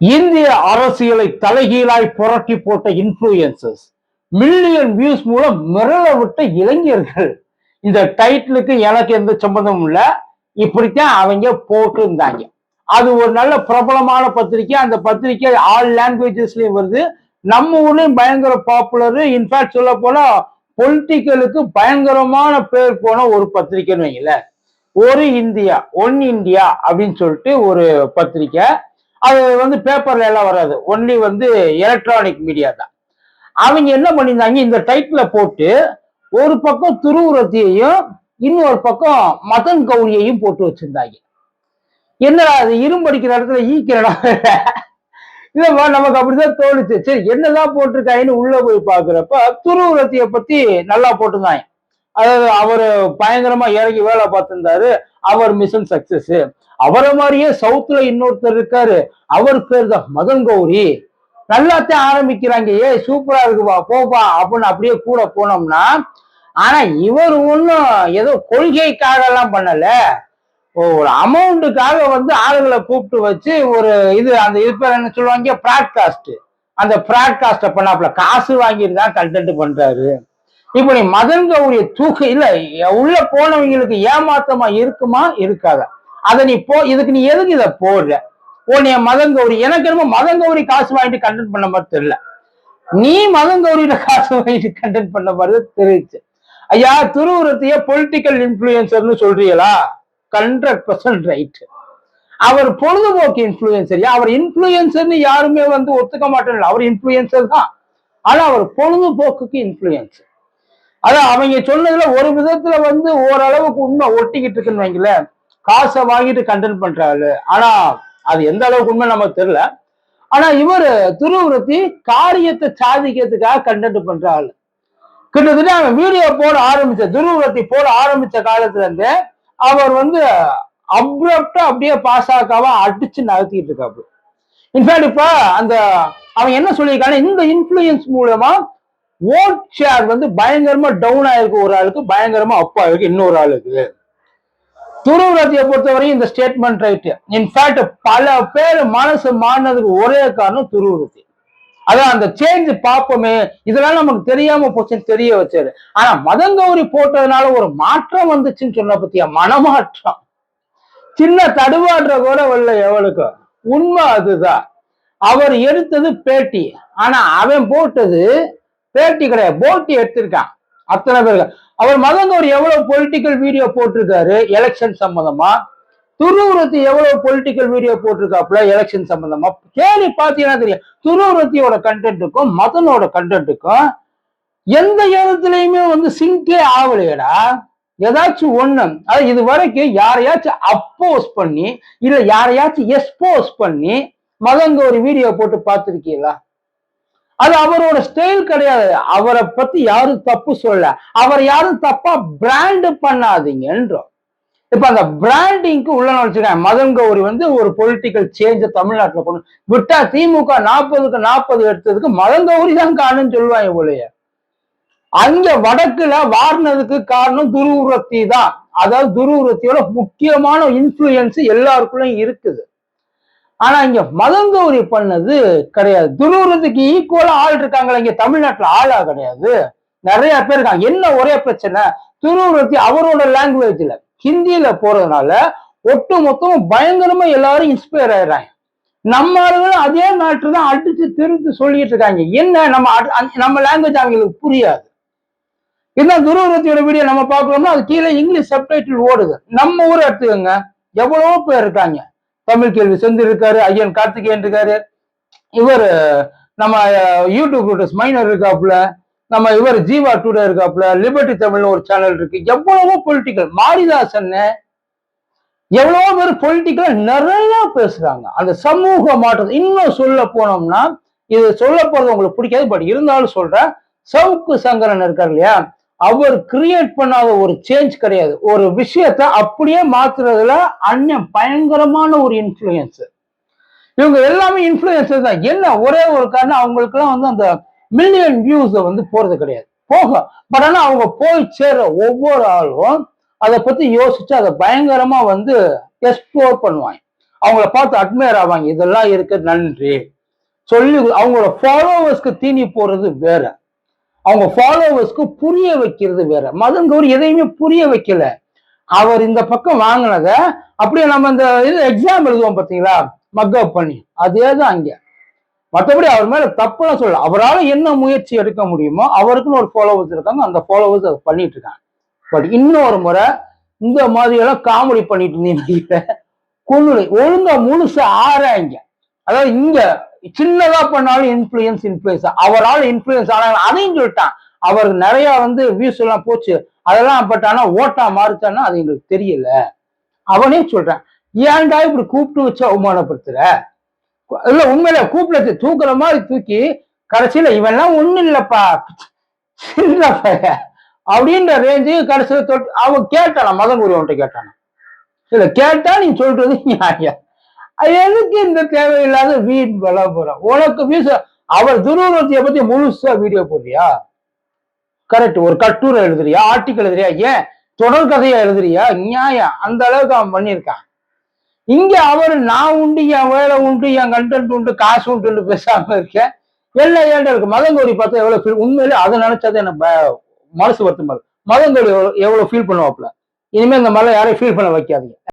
இந்திய அரசியலை தலைகீழாய் புரட்டி போட்ட இன்ஃபுளுசஸ் மில்லியன் வியூஸ் மூலம் மிரள விட்ட இளைஞர்கள். இந்த டைட்டிலுக்கு எனக்கு எந்த சம்பந்தமும் இல்லை. இப்படித்தான் அவங்க போட்டு இருந்தாங்க அது ஒரு நல்ல பிரபலமான பத்திரிக்கை. அந்த பத்திரிக்கை ஆல் லாங்குவேஜஸ்லயும் வருது. நம்ம ஊர்லயும் பயங்கர பாப்புலர் இன்ஃபேக்ட் சொல்ல போனா பொலிட்டிக்கலுக்கு பயங்கரமான பேர் போன ஒரு பத்திரிக்கைன்னு வைங்களேன். ஒரு இந்தியா ஒன் இந்தியா அப்படின்னு சொல்லிட்டு ஒரு பத்திரிக்கை. அது வந்து பேப்பர்ல எல்லாம் வராது. ஒன்லி வந்து எலக்ட்ரானிக் மீடியா தான். அவங்க என்ன பண்ணியிருந்தாங்க? இந்த டைட்டில் போட்டு ஒரு பக்கம் துருவுரத்தையும் இன்னொரு பக்கம் மதன் கௌரியையும் போட்டு வச்சிருந்தாங்க. என்னடா அது? இரும்படிக்கிற இடத்துல ஈக்கிறடா இல்லைம்மா நமக்கு அப்படிதான் தோணுச்சு. சரி என்னதான் போட்டிருக்காங்கன்னு உள்ள போய் பாக்குறப்ப துருவுரத்திய பத்தி நல்லா போட்டிருந்தாங்க. அதாவது அவரு பயங்கரமா இறங்கி வேலை பார்த்திருந்தாரு. அவர் மிஷன் சக்சஸ் அவரை மாதிரியே சவுத்துல இன்னொருத்தர் இருக்காரு. அவர் பேர் தான் மதன் கௌரி நல்லாத்தான் ஆரம்பிக்கிறாங்க ஏ சூப்பரா இருக்குப்பா போப்பா அப்படின்னு அப்படியே கூட போனோம்னா ஆனா இவர் ஒன்றும் ஏதோ கொள்கைக்காக எல்லாம் பண்ணல ஒரு அமௌண்ட்டுக்காக வந்து ஆளுகளை கூப்பிட்டு வச்சு ஒரு இது அந்த இது பேர் என்ன சொல்லுவாங்க? ப்ராட்காஸ்ட் அந்த ப்ராட்காஸ்ட பண்ணாப்புல. காசு வாங்கிட்டு தான் கண்டென்ட் பண்றாரு. இப்படி மதன் கௌரிய தூக்க இல்ல உள்ள போனவங்களுக்கு ஏமாத்தமா இருக்குமா? இருக்காதா? அதை நீ போ இதுக்கு நீ எதுக்கு இதை போடுற? உன்னைய மதன் கௌரி எனக்கு என்னமோ மதன் கௌரி காசு வாங்கிட்டு கண்டென்ட் பண்ண மாதிரி தெரியல. நீ மதன் கௌரியில காசு வாங்கிட்டு கண்டென்ட் பண்ண மாதிரி தெரியுச்சு ஐயா துருவுரத்தைய பொலிட்டிக்கல் இன்ஃபுளுசர்னு சொல்றீங்களா? ஹண்ட்ரட் பர்சன்ட் ரைட் அவர் பொழுதுபோக்கு இன்ஃபுளுசர் அவர் இன்ஃபுளுசர்னு யாருமே வந்து ஒத்துக்க மாட்டேன் அவர் இன்ஃபுளுசர் தான். ஆனா அவர் பொழுதுபோக்குக்கு இன்ஃபுளுசர் அதான் அவங்க சொன்னதுல ஒரு விதத்துல வந்து ஓரளவுக்கு உண்மை ஒட்டிக்கிட்டு இருக்குன்னு வைங்களேன். காசை வாங்கிட்டு கண்டென்ட் பண்றாரு. ஆனா அது எந்த அளவுக்கு உண்மை நமக்கு தெரியல. ஆனா இவர் துருவுறுத்தி காரியத்தை சாதிக்கிறதுக்காக கண்டென்ட் பண்ற ஆளு. கிட்டத்தட்ட அவன் வீடியோ போட ஆரம்பிச்ச துருவுரத்தி போட ஆரம்பிச்ச காலத்துல இருந்து அவர் வந்து அப்ரப்டா அப்படியே பாசாக்காவா அடிச்சு நகர்த்திட்டு இருக்காப்பு இன்ஃபேக்ட் இப்ப அந்த அவன் என்ன சொல்லியிருக்கான இந்த இன்ஃபுளுயன்ஸ் மூலமா ஓட் ஷேர் வந்து பயங்கரமா டவுன் ஆயிருக்கு ஒரு ஆளுக்கு பயங்கரமா அப் ஆயிருக்கு இன்னொரு ஆளுக்கு. துருவரத்தியை பொறுத்தவரையும் இந்த ஸ்டேட்மெண்ட் ரைட்டு இன்ஃபேக்ட் பல பேர் மனசு மாறினதுக்கு ஒரே காரணம் துருவரத்தி அதான் அந்த சேஞ்ச் பார்ப்போமே. இதெல்லாம் நமக்கு தெரியாம போச்சுன்னு தெரிய வச்சாரு ஆனா மதங்கௌரி போட்டதுனால ஒரு மாற்றம் வந்துச்சுன்னு சொன்ன பத்தியா? மனமாற்றம். சின்ன தடுவாடுற கூட வரல எவளுக்கு. உண்மை அதுதான். அவர் எடுத்தது பேட்டி. ஆனா அவன் போட்டது பேட்டி கிடையாது. போட்டி எடுத்திருக்கான். அத்தனை பேருக்கு அவர் மதங்கௌரி எவ்வளவு பொலிட்டிக்கல் வீடியோ போட்டிருக்காரு? எலெக்ஷன் சம்பந்தமா? துருவுரத்தி எவ்வளவு பொலிட்டிக்கல் வீடியோ போட்டிருக்காப்புல எலெக்ஷன் சம்பந்தமா? கேள்வி பாத்தீங்கன்னா தெரியும். துருவுரத்தியோட கண்டென்ட்டுக்கும் மதனோட கண்டென்ட்டுக்கும் எந்த இடத்துலயுமே வந்து சிங்கே ஆகலையடா. ஏதாச்சும் ஒண்ணு. அது இது வரைக்கும் யாரையாச்சும் அப்போஸ் பண்ணி இல்ல யாரையாச்சும் எக்ஸ்போஸ் பண்ணி மதங்க ஒரு வீடியோ போட்டு பார்த்துருக்கீங்களா? அது அவரோட ஸ்டைல் கிடையாது. அவரை பத்தி யாரும் தப்பு சொல்ல அவர் யாரும் தப்பா பிராண்ட் பண்ணாதீங்கன்றோம். இப்ப அந்த பிராண்டிங்க்கு உள்ள நுழைச்சிருக்காங்க மதன் கௌரி வந்து ஒரு பொலிட்டிக்கல் சேஞ்ச தமிழ்நாட்டுல கொண்டு விட்டா திமுக நாற்பதுக்கு நாற்பது எடுத்ததுக்கு மதன் கௌரி தான் காரணம்னு சொல்லுவாங்க போலயே அங்க வடக்குல வாரினதுக்கு காரணம் துருவுரத்தி தான். அதாவது துருவுரத்தியோட முக்கியமான இன்ஃபுளுயன்ஸ் எல்லாருக்குள்ளயும் இருக்குது. ஆனா இங்க மதங்கௌரி பண்ணது கிடையாது. துருவுரத்துக்கு ஈக்குவலா ஆள் இருக்காங்களா? இங்க தமிழ்நாட்டுல ஆளா கிடையாது. நிறைய பேர் இருக்காங்க. என்ன ஒரே பிரச்சனை? துருவுரத்தி அவரோட லாங்குவேஜ்ல ஹிந்தியில போறதுனால ஒட்டு மொத்தமும் பயங்கரமா எல்லாரும் இன்ஸ்பயர் ஆயிடுறாங்க. நம்ம ஆளுகளும் அதே நாட்டு தான் அடிச்சு திருத்து சொல்லிட்டு இருக்காங்க. என்ன நம்ம நம்ம லாங்குவேஜ் அவங்களுக்கு புரியாது. என்ன துருவரத்தியோட வீடியோ நம்ம பார்க்கணும்னா அது கீழே இங்கிலீஷ் சப்டைட்டில் ஓடுது. நம்ம ஊரை எடுத்துக்கோங்க. எவ்வளவோ பேர் இருக்காங்க. தமிழ் கேள்வி செந்தில் இருக்காரு ஐயன் கார்த்திகேயன் இருக்காரு இவர் நம்ம யூடியூப் ரூட்டர்ஸ் மைனர் இருக்காப்புல நம்ம இவர் ஜீவா டுடே இருக்காப்புல லிபர்டி தமிழ்னு ஒரு சேனல் இருக்கு. எவ்வளவோ பொலிட்டிக்கல் மாரிதாசன் எவ்வளவோ பேர் பொலிட்டிக்கலா நிறைய பேசுறாங்க. அந்த சமூக மாற்றம் இன்னும் சொல்ல போனோம்னா இது சொல்ல போறது உங்களுக்கு பிடிக்காது பட் இருந்தாலும் சொல்றேன். சவுக்கு சங்கரன் இருக்கார் இல்லையா? அவர் கிரியேட் பண்ணாத ஒரு சேஞ்ச் கிடையாது. ஒரு விஷயத்த அப்படியே மாத்துறதுல அண்ணன் பயங்கரமான ஒரு இன்ஃப்ளூயன்ஸ் இவங்க எல்லாமே இன்ஃப்ளூயன்சர் தான். என்ன? ஒரே ஒரு காரணம் அவங்களுக்குலாம் வந்து அந்த மில்லியன் வியூஸ் வந்து போறது கிடையாது. போகும் பட் ஆனா அவங்க போய் சேர்ற ஒவ்வொரு ஆளும் அதை பத்தி யோசிச்சு அதை பயங்கரமா வந்து எக்ஸ்ப்ளோர் பண்ணுவாங்க. அவங்கள பார்த்து அட்மையர் ஆவாங்க. இதெல்லாம் இருக்கு நன்றி. சொல்லி அவங்களோட ஃபாலோவர்ஸ்க்கு தீனி போடுறது வேற. அவங்க ஃபாலோவர்ஸ்க்கு புரிய வைக்கிறது வேற. மதன் கௌரி எதையுமே புரிய வைக்கல. அவர் இந்த பக்கம் வாங்கினத அப்படியே நம்ம இந்த இது எக்ஸாம் எழுதுவோம் பார்த்தீங்களா? மக்கப் பண்ணி அதே தான் அங்கே. மற்றபடி அவர் மேல தப்புலாம் சொல்ல அவரால் என்ன முயற்சி எடுக்க முடியுமோ அவருக்குன்னு ஒரு ஃபாலோவர்ஸ் இருக்காங்க. அந்த ஃபாலோவர்ஸ் அதை பண்ணிட்டு இருக்காங்க. பட் இன்னொரு முறை இந்த மாதிரியெல்லாம் காமெடி பண்ணிட்டு இருந்தீங்க. கொள்ளுலை ஒழுங்கா முழுசா ஆறாங்க அதாவது இங்க சின்னதா பண்ணாலும் இன்ஃபுளுயன்ஸ் இன்ஃபுளுயன்ஸ் அவரால் இன்ஃபுளுயன்ஸ் ஆனாங்க. அதையும் சொல்லிட்டான். அவர் நிறைய வந்து வியூஸ் எல்லாம் போச்சு. அதெல்லாம் பட் ஆனா ஓட்டா மாறுச்சான்னா அது எங்களுக்கு தெரியல. அவனே சொல்றான். ஏன்டா இப்படி கூப்பிட்டு வச்சு அவமானப்படுத்துற? இல்ல உண்மையில கூப்பிட்டு தூக்குற மாதிரி தூக்கி கடைசியில இவெல்லாம் ஒண்ணும் இல்லப்பா. சின்ன அப்படின்ற ரேஞ்சு கடைசியில தொட்டு அவன் கேட்டானா மதன் குரு அவன்கிட்ட கேட்டானா. இல்ல கேட்டா நீ சொல்றது நியாயம். எதுக்கு இந்த தேவையில்லாத வீண் வள உனக்கு வீச அவர் துருவத்திய பத்தி முழுசா வீடியோ போடுறியா? கரெக்ட் ஒரு கட்டுரை எழுதுறியா? ஆர்டிக்கல் எழுதுறியா? ஏன்? தொடர் கதையா எழுதுறியா? நியாயம். அந்த அளவுக்கு அவன் பண்ணியிருக்கான். இங்க அவர் நான் உண்டு என் வேலை உண்டு என் கண்டென்ட் உண்டு காசு உண்டு பேசாம இருக்கேன் எல்லாம் ஏன்டா இருக்கு? மதங்கோடி பார்த்தா எவ்வளவு ஃபீல் உண்மையிலே அதை நினைச்சது எனக்கு ப- மனசு வருத்தம் மதங்கோடி எவ்வளவு ஃபீல் பண்ணுவாப்ல இனிமே இந்த மாதிரிலாம் யாரையும் ஃபீல் பண்ண வைக்காதீங்க.